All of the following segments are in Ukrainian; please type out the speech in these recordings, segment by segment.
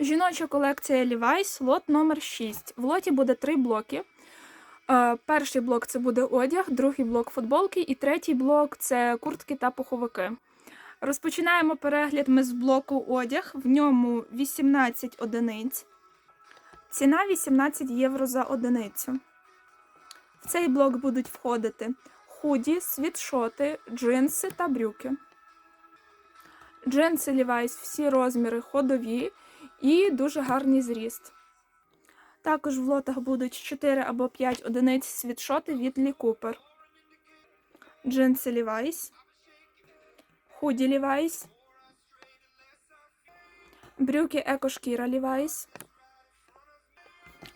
Жіноча колекція Levi's, лот номер 6. В лоті буде три блоки. Е, Перший блок це буде одяг, другий блок футболки і третій блок це куртки та пуховики. Розпочинаємо перегляд ми з блоку одяг. В ньому 18 одиниць. Ціна 18 євро за одиницю. В цей блок будуть входити худі, світшоти, джинси та брюки. Джинси Levi's всі розміри ходові і дуже гарний зріст. Також в лотах будуть 4 або 5 одиниць світшоти від Lee Cooper. Джинси Levi's, худі Levi's, брюки екошкіра Levi's,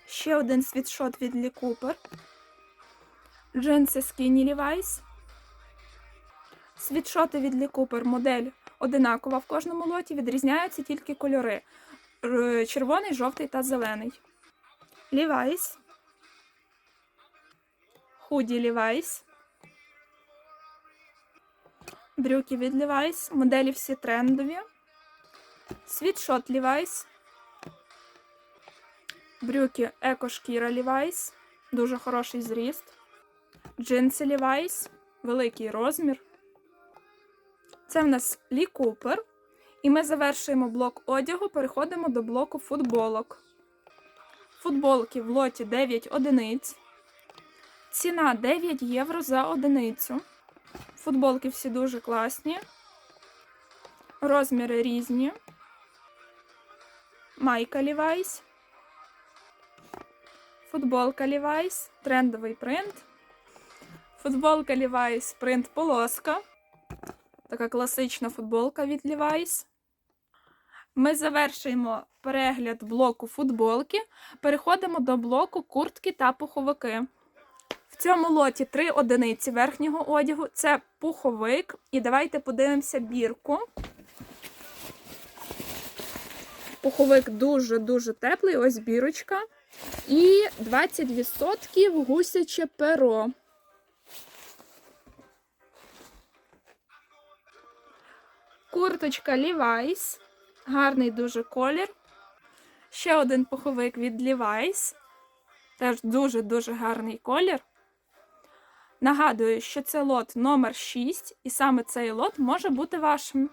ще один світшот від Lee Cooper, джинси Skinny Levi's, світшоти від Lee Cooper модель одинакова в кожному лоті, відрізняються тільки кольори червоний, жовтий та зелений. Levi's, худі Levi's, брюки від Levi's, моделі всі трендові, світшот Levi's, брюки екошкіра Levi's, дуже хороший зріст, джинси Levi's, великий розмір. Це в нас Лі Купер. І ми завершуємо блок одягу, переходимо до блоку футболок. Футболки в лоті 9 одиниць. Ціна 9 євро за одиницю. Футболки всі дуже класні. Розміри різні. Майка Levi's. Футболка Levi's. Трендовий принт. Футболка Levi's принт полоска. Така класична футболка від Levi's. Ми завершуємо перегляд блоку футболки. Переходимо до блоку куртки та пуховики. В цьому лоті три одиниці верхнього одягу. Це пуховик. І давайте подивимося бірку. Пуховик дуже-дуже теплий, ось бірочка. І 20% гусяче перо. Курточка Levi's. Гарний дуже колір. Ще один пуховик від Levi's. Теж дуже-дуже гарний колір. Нагадую, що це лот номер 6, і саме цей лот може бути вашим.